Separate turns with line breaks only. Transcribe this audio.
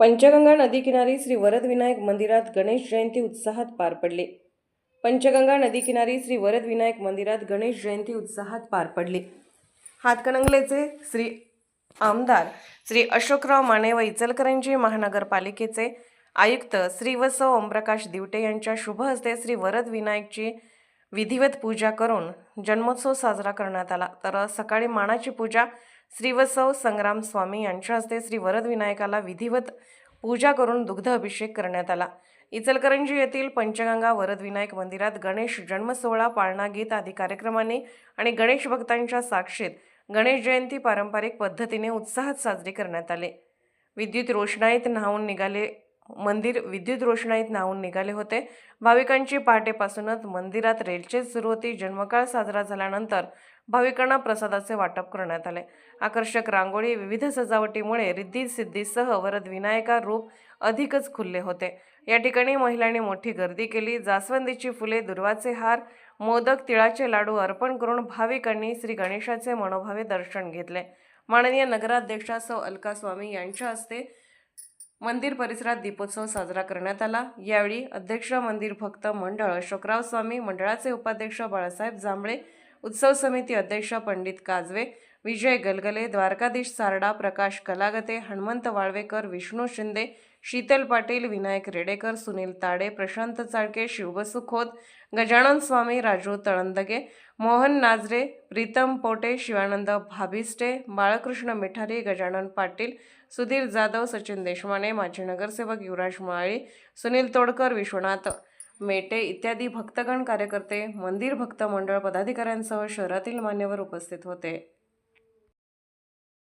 पंचगंगा नदीकिनारी श्री वरदविनायक मंदिरात गणेश जयंती उत्साहात पार पडली. पंचगंगा नदीकिनारी श्री वरदविनायक मंदिरात गणेश जयंती उत्साहात पार पडली. हातकणंगलेचे श्री आमदार श्री अशोकराव माने व इचलकरंजी महानगरपालिकेचे आयुक्त श्री वस ओमप्रकाश दिवटे यांच्या शुभ हस्ते श्री वरदविनायकची विधिवत पूजा करून जन्मोत्सव साजरा करण्यात आला. तर सकाळी मानाची पूजा श्रीवत्सव संग्राम स्वामी यांच्या हस्ते श्री वरद विनायकाला विधिवत पूजा करून दुग्ध अभिषेक करण्यात आला. इचलकरंजी येथील पंचगंगा वरद विनायक मंदिरात गणेश जन्मसोहळा पाळणा गीत आदी कार्यक्रमांनी आणि गणेश भक्तांच्या साक्षीत गणेश जयंती पारंपरिक पद्धतीने उत्साहात साजरी करण्यात आले. विद्युत रोषणाईत न्हावून निघाले मंदिर विद्युत रोषणाईत न्हावून निघाले होते. भाविकांची पहाटेपासूनच मंदिरात रेलचेल सुरू होती. जन्मकाळ साजरा झाल्यानंतर भाविकांना प्रसादाचे वाटप करण्यात आले. आकर्षक रांगोळी विविध सजावटीमुळे रिद्धी सिद्धीसह वरद विनायका रूप अधिकच खुलले होते. या ठिकाणी महिलांनी मोठी गर्दी केली. जास्वंदीची फुले दुर्वाचे हार मोदक तिळाचे लाडू अर्पण करून भाविकांनी श्री गणेशाचे मनोभावे दर्शन घेतले. माननीय नगराध्यक्षा सौ अलका स्वामी यांच्या हस्ते मंदिर परिसरात दीपोत्सव साजरा करण्यात आला. यावेळी अध्यक्ष मंदिर भक्त मंडळ अशोकराव स्वामी मंडळाचे उपाध्यक्ष बाळासाहेब जांभळे उत्सव समिती अध्यक्ष पंडित काजवे विजय गलगले द्वारकाधीश सारडा प्रकाश कलागते हनुमंत वाळवेकर विष्णू शिंदे शीतल पाटील विनायक रेडेकर सुनील ताडे प्रशांत चाळके शिवबसू खोत गजानन स्वामी राजू तळंदगे मोहन नाजरे प्रीतम पोटे शिवानंद भाभिस्टे बाळकृष्ण मिठारी गजानन पाटील सुधीर जाधव सचिन देशमाने माजी नगरसेवक युवराज माळी सुनील तोडकर विश्वनाथ मेटे इत्यादी भक्तगण कार्यकर्ते मंदिर भक्त मंडळ पदाधिकाऱ्यांसह शहरातील मान्यवर उपस्थित होते.